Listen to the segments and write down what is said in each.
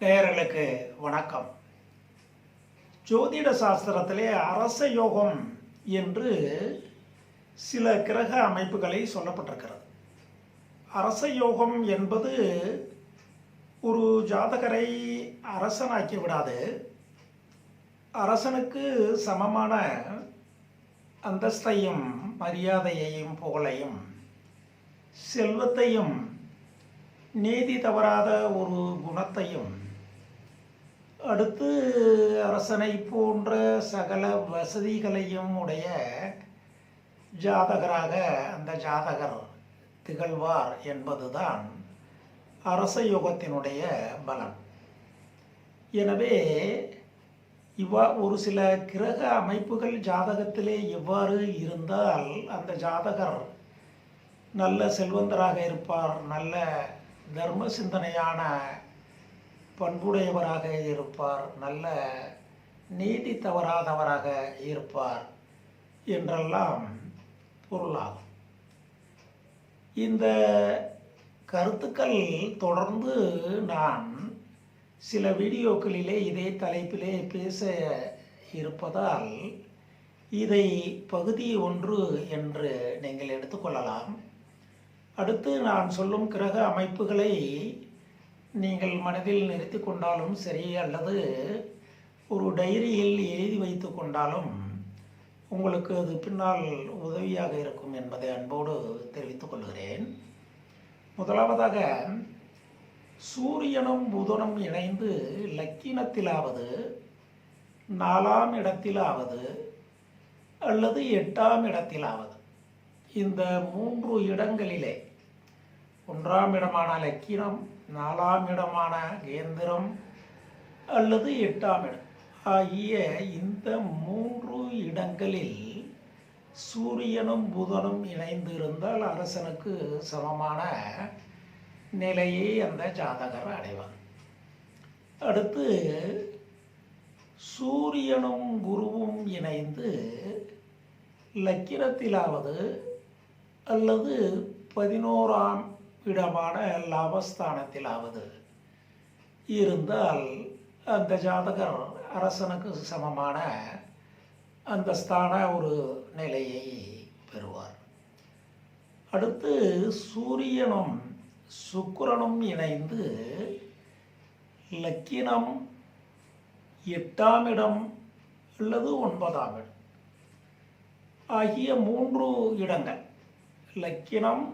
நேயர்களுக்கு வணக்கம். ஜோதிட சாஸ்திரத்திலே அரச யோகம் என்று சில கிரக அமைப்புகளை சொல்லப்பட்டிருக்கிறது. அரச யோகம் என்பது ஒரு ஜாதகரை அரசனாக்கி விடாது. அரசனுக்கு சமமான அந்தஸ்தையும் மரியாதையையும் புகழையும் செல்வத்தையும் நீதி தவறாத ஒரு குணத்தையும் அடுத்து அரசனை போன்ற சகல வசதிகளையும் உடைய ஜாதகராக அந்த ஜாதகர் திகழ்வார் என்பதுதான் அரச யோகத்தினுடைய பலன். எனவே இவ்வா ஒரு சில கிரக அமைப்புகள் ஜாதகத்திலே எவ்வாறு இருந்தால் அந்த ஜாதகர் நல்ல செல்வந்தராக இருப்பார் நல்ல தர்ம சிந்தனையான பண்புடையவராக இருப்பார் நல்ல நீதி தவறாதவராக இருப்பார் என்றெல்லாம் பொருளாகும். இந்த கருத்துக்கள் தொடர்ந்து நான் சில வீடியோக்களிலே இதே தலைப்பிலே பேச இருப்பதால் இதை பகுதி ஒன்று என்று நீங்கள் எடுத்துக்கொள்ளலாம் அடுத்து நான் சொல்லும் கிரக அமைப்புகளை நீங்கள் மனதில் நிறுத்தி கொண்டாலும் சரி அல்லது ஒரு டைரியில் எழுதி வைத்து கொண்டாலும் உங்களுக்கு அது பின்னால் உதவியாக இருக்கும் என்பதை அன்போடு தெரிவித்துக் கொள்கிறேன். முதலாவதாக சூரியனும் புதனும் இணைந்து லக்கினத்திலாவது நாலாம் இடத்திலாவது அல்லது எட்டாம் இடத்திலாவது இந்த மூன்று இடங்களிலே ஒன்றாம் இடமான லக்கினம் நாலாம் இடமான கேந்திரம் அல்லது எட்டாம் இடம். ஆகிய இந்த மூன்று இடங்களில் சூரியனும் புதனும் இணைந்து இருந்தால் அரசனுக்கு சமமான நிலையை அந்த ஜாதகர் அடைவார். அடுத்து சூரியனும் குருவும் இணைந்து லக்கினத்திலாவது அல்லது பதினோராம் இடமான லாபஸ்தானத்திலாவது இருந்தால் அந்த ஜாதகர் அரசனுக்கு சமமான அந்த ஸ்தான ஒரு நிலையை பெறுவார். அடுத்து சூரியனும் சுக்கிரனும் இணைந்து லக்கினம் எட்டாம் இடம் அல்லது ஒன்பதாம் இடம் ஆகிய மூன்று இடங்கள் லக்கினம்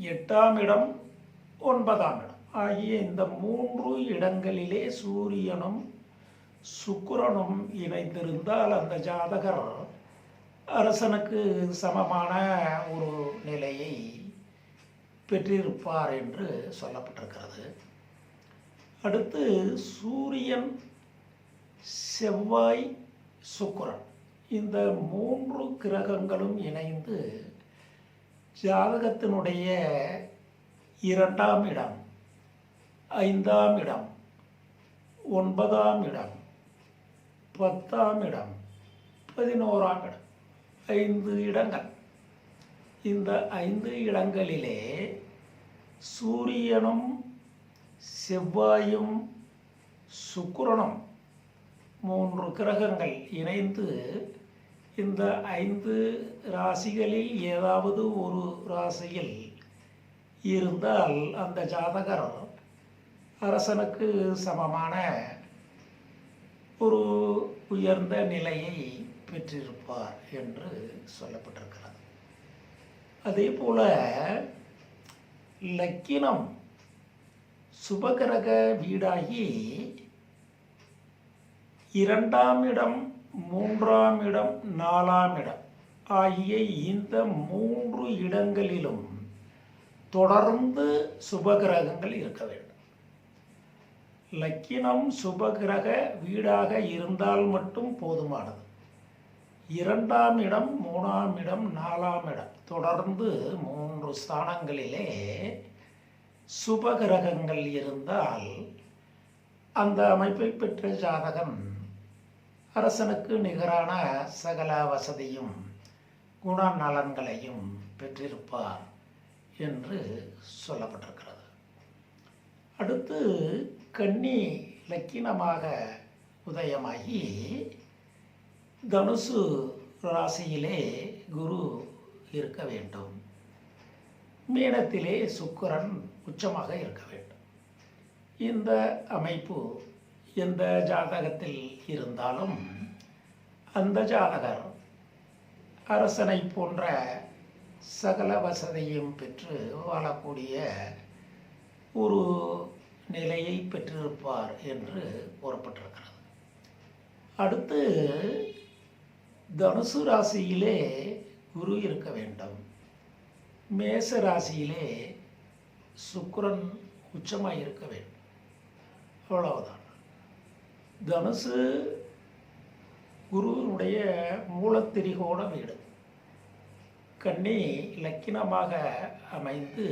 எட்டாம் இடம் ஒன்பதாம் இடம். ஆகிய இந்த மூன்று இடங்களிலே சூரியனும் சுக்கிரனும் இணைந்திருந்தால் அந்த ஜாதகர் அரசனுக்கு சமமான ஒரு நிலையை பெற்றிருப்பார் என்று சொல்லப்பட்டிருக்கிறது. அடுத்து சூரியன் செவ்வாய் சுக்கிரன். இந்த மூன்று கிரகங்களும் இணைந்து ஜாதகத்தினுடைய இரண்டாம் இடம் ஐந்தாம் இடம் ஒன்பதாம் இடம் பத்தாம் இடம் பதினோராம் இடம் ஐந்து இடங்கள். இந்த ஐந்து இடங்களிலே சூரியனும் செவ்வாயும் சுக்கிரனும் மூன்று கிரகங்கள் இணைந்து இந்த ஐந்து ராசிகளில் ஏதாவது ஒரு ராசியில் இருந்தால் அந்த ஜாதகர் அரசனுக்கு சமமான ஒரு உயர்ந்த நிலையை பெற்றிருப்பார் என்று சொல்லப்பட்டிருக்கிறது. அதே போல லக்கினம் சுபகிரக வீடாகி இரண்டாம் இடம் மூன்றாம் இடம் நாலாம் இடம். ஆகிய இந்த மூன்று இடங்களிலும் தொடர்ந்து சுபகிரகங்கள் இருக்க வேண்டும். லக்கினம் சுபகிரக வீடாக இருந்தால் மட்டும் போதுமானது. இரண்டாம் இடம் மூணாம் இடம் நாலாம் இடம். தொடர்ந்து மூன்று ஸ்தானங்களிலே சுபகிரகங்கள் இருந்தால் அந்த அமைப்பை பெற்ற ஜாதகம் அரசனுக்கு நிகரான சகல வசதியும் குணநலன்களையும் பெற்றிருப்பார் என்று சொல்லப்பட்டிருக்கிறது. அடுத்து கன்னி லக்கினமாக உதயமாகி தனுசு ராசியிலே குரு இருக்க வேண்டும். மீனத்திலே சுக்கரன் உச்சமாக இருக்க வேண்டும். இந்த அமைப்பு எந்த ஜாதகத்தில் இருந்தாலும் அந்த ஜாதகர் அரசனை போன்ற சகல வசதியும் பெற்று வாழக்கூடிய ஒரு நிலையை பெற்றிருப்பார் என்று கூறப்பட்டிருக்கிறது. அடுத்து தனுசு ராசியிலே குரு இருக்க வேண்டும். மேச ராசியிலே சுக்கரன் உச்சமாக இருக்க வேண்டும். அவ்வளவுதான். தனுசு குருவினுடைய மூலத்திரிகோண வீடு. கன்னி லக்கினமாக அமைந்து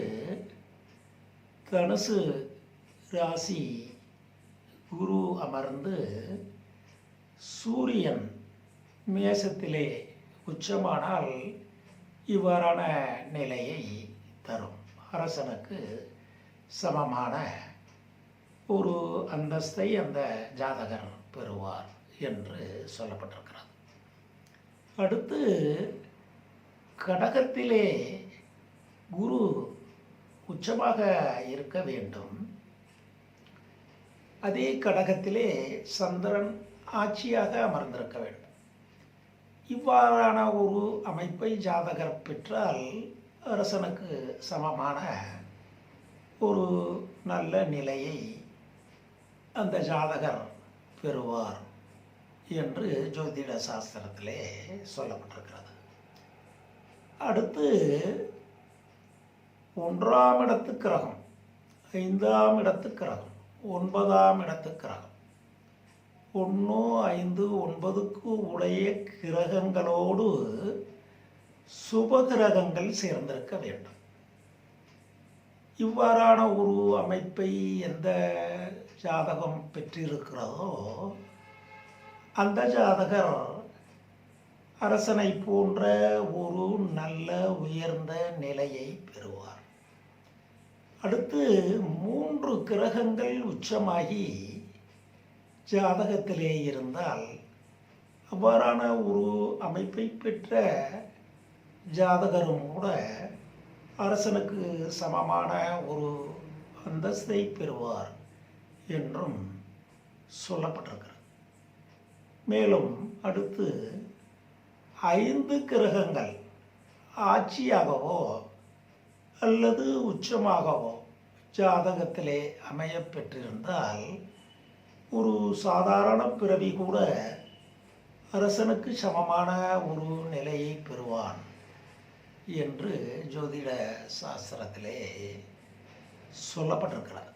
தனுசு ராசி குரு அமர்ந்து சூரியன் மேசத்திலே உச்சமானால் இவ்வாறான நிலையை தரும். அரசனுக்கு சமமான ஒரு அந்தஸ்தை அந்த ஜாதகர் பெறுவார் என்று சொல்லப்பட்டிருக்கிறது. அடுத்து கடகத்திலே குரு உச்சமாக இருக்க வேண்டும். அதே கடகத்திலே சந்திரன் ஆட்சியாக அமர்ந்திருக்க வேண்டும். இவ்வாறான ஒரு அமைப்பை ஜாதகர் பெற்றால் அரசனுக்கு சமமான ஒரு நல்ல நிலையை அந்த ஜாதகர் பெறுவார் என்று ஜோதிட சாஸ்திரத்திலே சொல்லப்பட்டிருக்கிறது. அடுத்து ஒன்றாம் இடத்து கிரகம் ஐந்தாம் இடத்து கிரகம் ஒன்பதாம் இடத்து கிரகம். ஒன்று ஐந்து ஒன்பதுக்கு உடைய கிரகங்களோடு சுப கிரகங்கள் சேர்ந்திருக்க வேண்டும். இவ்வாறான ஒரு அமைப்பை எந்த ஜாதகம் பெற்றிருக்கிறதோ அந்த ஜாதகர் அரசனை போன்ற ஒரு நல்ல உயர்ந்த நிலையை பெறுவார். அடுத்து மூன்று கிரகங்கள் உச்சமாகி ஜாதகத்திலே இருந்தால் அவ்வாறான ஒரு அமைப்பை பெற்ற ஜாதகரும் கூட அரசனுக்கு சமமான ஒரு அந்தஸ்தை பெறுவார். என்றும் சொல்லப்பட்டிருக்கிறது. மேலும் அடுத்து ஐந்து கிரகங்கள் ஆட்சியாகவோ அல்லது உச்சமாகவோ ஜாதகத்திலே அமைய பெற்றிருந்தால் ஒரு சாதாரண பிறவி கூட அரசனுக்கு சமமான ஒரு நிலையை பெறுவான் என்று ஜோதிட சாஸ்திரத்திலே சொல்லப்பட்டிருக்கிறார்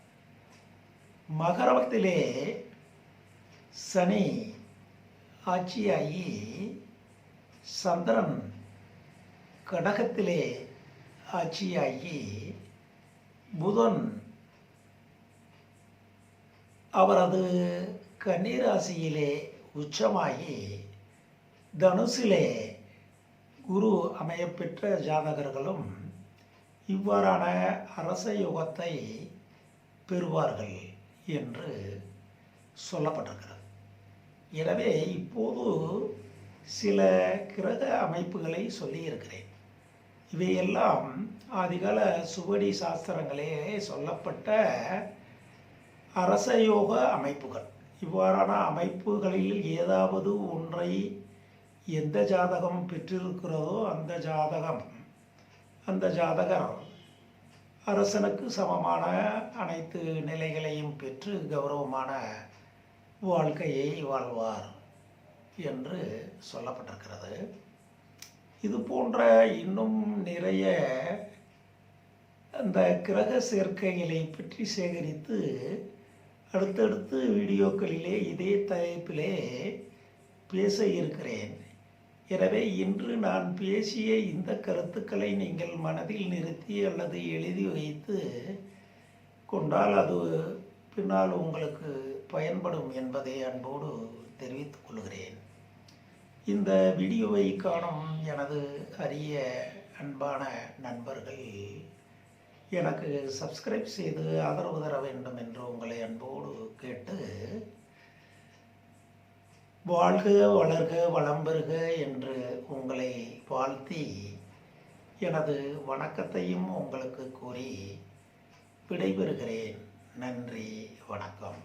மகரவத்திலே சனி ஆட்சியாகி சந்திரன் கடகத்திலே ஆட்சியாகி புதன் அவரது கன்னிராசியிலே உச்சமாகி தனுசிலே குரு அமையப்பெற்ற ஜாதகர்களும் இவ்வாறான அரச யுகத்தை பெறுவார்கள். என்று சொல்லப்பட்டிருக்கிறது. எனவே இப்போது சில கிரக அமைப்புகளை சொல்லியிருக்கிறேன். இவையெல்லாம் ஆதிகால சுவடி சாஸ்திரங்களே சொல்லப்பட்ட அரசயோக அமைப்புகள். இவ்வாறான அமைப்புகளில் ஏதாவது ஒன்றை எந்த ஜாதகம் பெற்றிருக்கிறதோ அந்த ஜாதகம் அந்த ஜாதகர் அரசனுக்கு சமமான அனைத்து நிலைகளையும் பெற்று கௌரவமான வாழ்க்கையை வாழ்வார் என்று சொல்லப்பட்டிருக்கிறது. இது போன்ற இன்னும் நிறைய அந்த கிரக சேர்க்கைகளை பற்றி சேகரித்து அடுத்தடுத்து வீடியோக்களிலே இதே தலைப்பிலே பேச இருக்கிறேன். எனவே இன்று நான் பேசிய இந்த கருத்துக்களை நீங்கள் மனதில் நிறுத்தி அல்லது எழுதி வைத்து கொண்டால் அது பின்னால் உங்களுக்கு பயன்படும் என்பதை அன்போடு தெரிவித்துக் கொள்கிறேன். இந்த வீடியோவை காணும் எனது அரிய அன்பான நண்பர்கள் எனக்கு சப்ஸ்கிரைப் செய்து ஆதரவு தர வேண்டும் என்று உங்களை அன்போடு கேட்டு வாழ்க வளர்க வளம் பெறுக என்று உங்களை வாழ்த்தி எனது வணக்கத்தையும் உங்களுக்கு கூறி விடைபெறுகிறேன். நன்றி வணக்கம்.